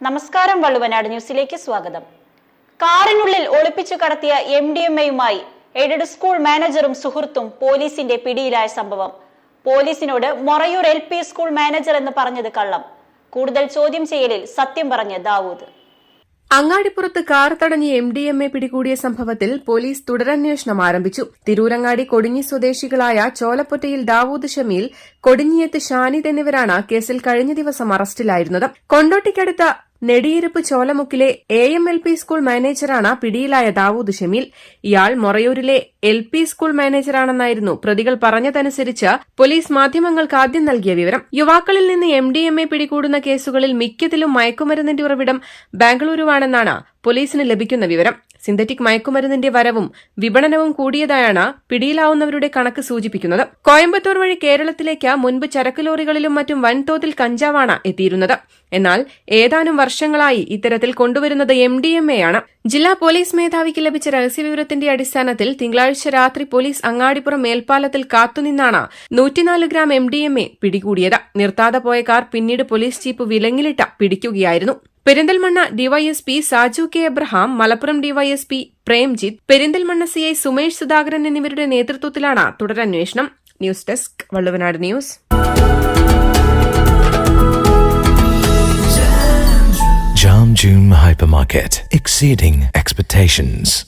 നമസ്കാരം വള്ളുവനാട് ന്യൂസിലേക്ക് സ്വാഗതം. കാറിനുള്ളിൽ ഒളിപ്പിച്ചു കടത്തിയ എം ഡി എം എയുമായി എയ്ഡഡ് സ്കൂൾ മാനേജറും സുഹൃത്തും പോലീസിന്റെ പിടിയിലായ സംഭവം. പോലീസിനോട് Morayur L P school manager എന്ന് പറഞ്ഞത് കള്ളം. കൂടുതൽ ചോദ്യം ചെയ്യലിൽ സത്യം പറഞ്ഞ ദാവൂദ്. അങ്ങാടിപ്പുറത്ത് കാർ തടഞ്ഞ് എം ഡി എം എ പിടികൂടിയ സംഭവത്തിൽ പോലീസ് തുടരന്വേഷണം ആരംഭിച്ചു. തിരൂരങ്ങാടി കൊടിഞ്ഞി സ്വദേശികളായ ചോലപ്പൊറ്റയിൽ ദാവൂദ് ഷമീൽ കൊടിഞ്ഞിയത്ത് ഷാനിദ് എന്നിവരാണ് കേസിൽ കഴിഞ്ഞ ദിവസം അറസ്റ്റിലായിരുന്നത്. കൊണ്ടോട്ടിക്കടുത്ത Nediyiruppu ചോലമുക്കിലെ A M L P school മാനേജറാണ് പിടിയിലായ ദാവൂദ് ഷമീൽ. ഇയാൾ മൊറയൂരിലെ എൽ പി സ്കൂൾ മാനേജറാണെന്നായിരുന്നു പ്രതികൾ പറഞ്ഞതനുസരിച്ച് പോലീസ് മാധ്യമങ്ങൾക്ക് ആദ്യം നൽകിയ വിവരം. യുവാക്കളിൽ നിന്ന് എം ഡി എം എ പിടികൂടുന്ന കേസുകളിൽ മിക്കതിലും മയക്കുമരുന്നിന്റെ ഉറവിടം ബാംഗ്ലൂരുവാണെന്നാണ് പോലീസിന് ലഭിക്കുന്ന വിവരം. സിന്തറ്റിക് മയക്കുമരുന്നിന്റെ വരവും വിപണനവും കൂടിയതായാണ് പിടിയിലാവുന്നവരുടെ കണക്ക് സൂചിപ്പിക്കുന്നത്. കോയമ്പത്തൂർ വഴി കേരളത്തിലേക്ക് മുൻപ് ചരക്ക് ലോറികളിലും മറ്റും വൻതോതിൽ കഞ്ചാവാണ് എത്തിയിരുന്നത്. എന്നാൽ ഏതാനും വർഷങ്ങളായി ഇത്തരത്തിൽ കൊണ്ടുവരുന്നത് എം ഡി എം എ ആണ്. ജില്ലാ പോലീസ് മേധാവിക്ക് ലഭിച്ച രഹസ്യവിവരത്തിന്റെ അടിസ്ഥാനത്തിൽ തിങ്കളാഴ്ച രാത്രി പോലീസ് അങ്ങാടിപ്പുറം മേൽപ്പാലത്തിൽ കാത്തുനിന്നാണ് നൂറ്റിനാല് gram M D M A പിടികൂടിയത്. നിർത്താതെ പോയ കാർ പിന്നീട് പോലീസ് ജീപ്പ് വിലങ്ങിലിട്ട് പിടിക്കുകയായിരുന്നു. Perinthalmanna DYSP Saju K Abraham Malappuram DYSP Premjith Perinthalmanna CI Sumesh Sudhakaran എന്നിവരുടെ നേതൃത്വത്തിലാണ് തുടരന്വേഷണം. News desk Valluvanad news. Jam June Hypermarket, exceeding expectations.